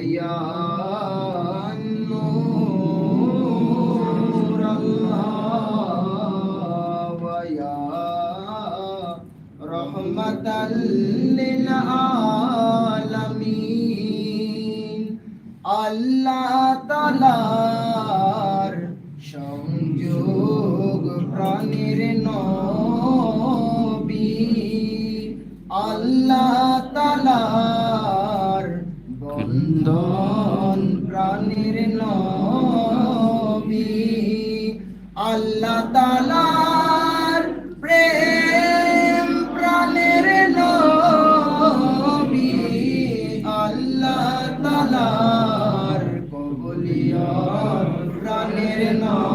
علي النور الله ويا رحمة للعالمين আল্লাহ তালার সংযোগ প্রাণীর নবী আল্লাহ তালার বন্ধন প্রাণের নবী আল্লাহ তালার প্রেম প্রাণের নবী আল্লাহ তালার কবলিয়া প্রাণের নবী।